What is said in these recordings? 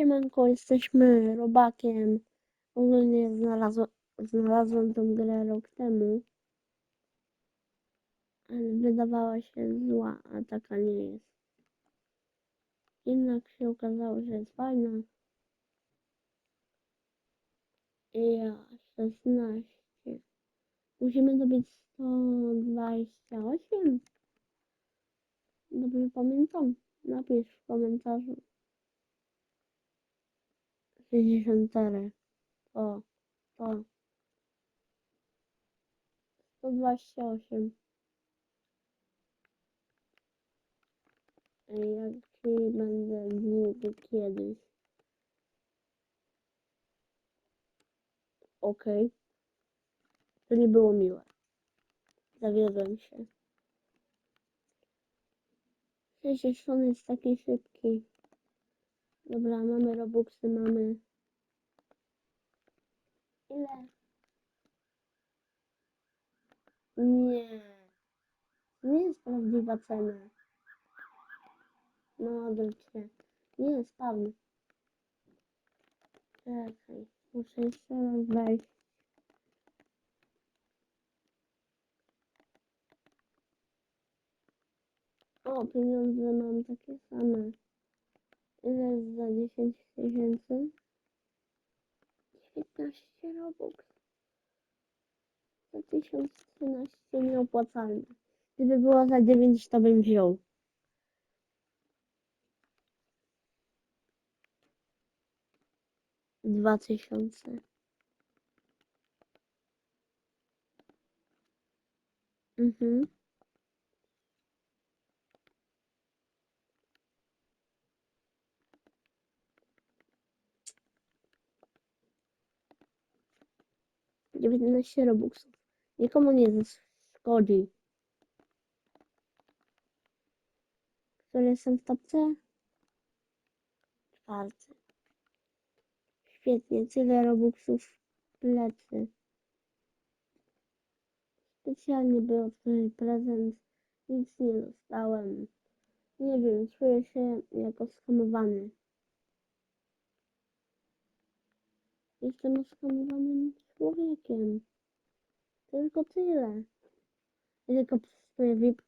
Siemanko, jesteśmy robakiem. Ogólnie znalazłem, znalazłem tą grę rok temu. Ale wydawała się zła, a taka nie jest. Jednak się okazało, że jest fajna. I ja, 16. Musimy dobić 128. Dobrze pamiętam? Napisz w komentarzu. 64. O, to. 128. Ej, Jak ci będę długo kiedyś. Okej. To nie było miłe. Zawiodłem się. Przecież on jest taki szybki. Dobra, mamy Robuxy, mamy... Ile? Nie. Nie jest prawdziwa cena. No, odwróć się. Nie jest pan. Czekaj, muszę jeszcze raz wejść. O, pieniądze mam takie same. Ile za 10 tysięcy? 19 robux. Za 1013 nieopłacalne. Gdyby było za 9, to bym wziął. Dwa tysiące. Mhm. Dziewiętnaście robuxów. Nikomu nie zaszkodzi. Który jestem w topce? Czwarty. Świetnie, tyle robuxów plecy. Specjalnie by otworzyć prezent. Nic nie dostałem. Nie wiem, czuję się jako skamowany. Jestem oskamowanym człowiekiem. Tylko tyle. I tylko swoje VIP.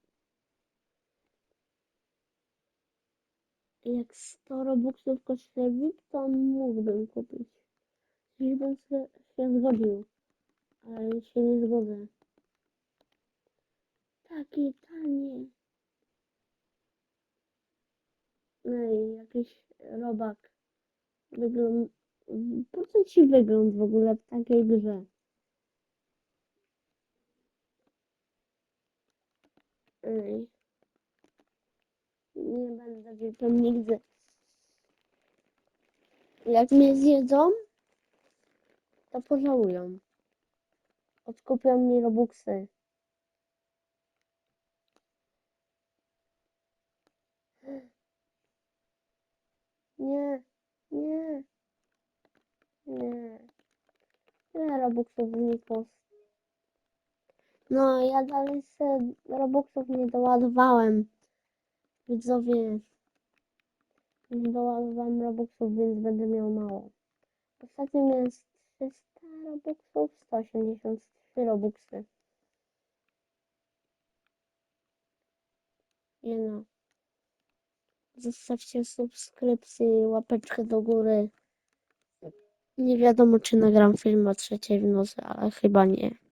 Jak 100 robuxów kosztuje VIP, to mógłbym kupić. Dziś bym się, się zgodził. Ale się nie zgodzę. Takie tanie. No i jakiś robak. Wygląd... Po co ci wygląd w ogóle w takiej grze? Ej. Nie będę wilkiem nigdy. Jak mnie zjedzą, to pożałują. Odkupią mi robuxy. Nie, nie, nie. Robuxów znikło? No, ja dalej se robuxów nie doładowałem. Widzowie, nie doładowałem robuxów, więc będę miał mało. Ostatnio miałem z 300 robuxów, 183 robuxy. Nie no. Zostawcie subskrypcję i łapeczkę do góry. Nie wiadomo, czy nagram film o trzeciej w nocy, ale chyba nie.